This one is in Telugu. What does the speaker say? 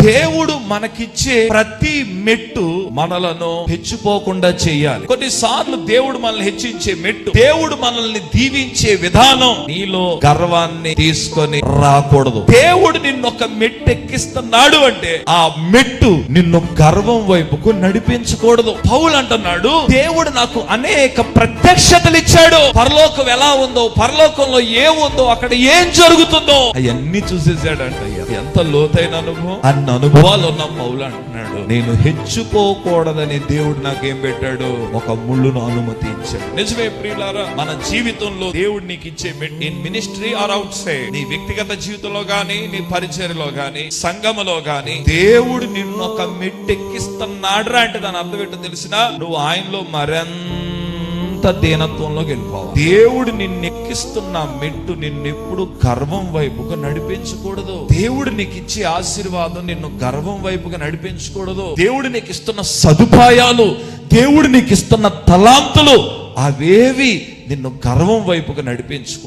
దేవుడు మనకిచ్చే ప్రతి మెట్టు మనలను హెచ్చిపోకుండా చేయాలి. కొన్నిసార్లు దేవుడు మనల్ని హెచ్చించే మెట్టు దేవుడు మనల్ని దీవించే విధానం నీలో గర్వాన్ని తీసుకొని రాకూడదు. దేవుడు నిన్ను ఒక మెట్టు ఎక్కిస్తున్నాడు అంటే ఆ మెట్టు నిన్ను గర్వం వైపుకు నడిపించకూడదు. పౌలు అంటున్నాడు దేవుడు నాకు అనేక ప్రత్యక్షతలు ఇచ్చాడు. పరలోకం ఎలా ఉందో పరలోకంలో ఏముందో అక్కడ ఏం జరుగుతుందో అవన్నీ చూసేసాడంట ఎంత లోతైన అనుభవం. అన్న అనుభవాలు ఉన్న పౌలు అంటున్నాడు. నేను హెచ్చుకోకూడదని దేవుడు నాకేం పెట్టాడు? ఒక ముళ్ళును అనుమతించాడు నిజమే ప్రియులారా మన జీవితంలో దేవుడు నీకు ఇచ్చే in ministry or outside నీ వ్యక్తిగత జీవితంలో గాని నీ పరిచర్యలో గాని సంఘములో గాని దేవుడు నిన్ను ఒక మెట్టెక్కిస్తున్నాడు అంటే దాని అర్థం ఏంటో తెలిసినా నువ్వు ఆయనలో మరెంత దీనత్వంలోకి వెళ్ళిపోవాలి. దేవుడు నిన్ను ఎక్కిస్తున్న మెట్టు నిన్నెప్పుడు గర్వం వైపుగా నడిపించకూడదు. దేవుడు నీకు ఇచ్చే ఆశీర్వాదం నిన్ను గర్వం వైపుగా నడిపించకూడదు. దేవుడు నీకు ఇస్తున్న సదుపాయాలు దేవుడు నీకు ఇస్తున్న తలాంతులు అవేవి నిన్ను గర్వం వైపుగా నడిపించుకో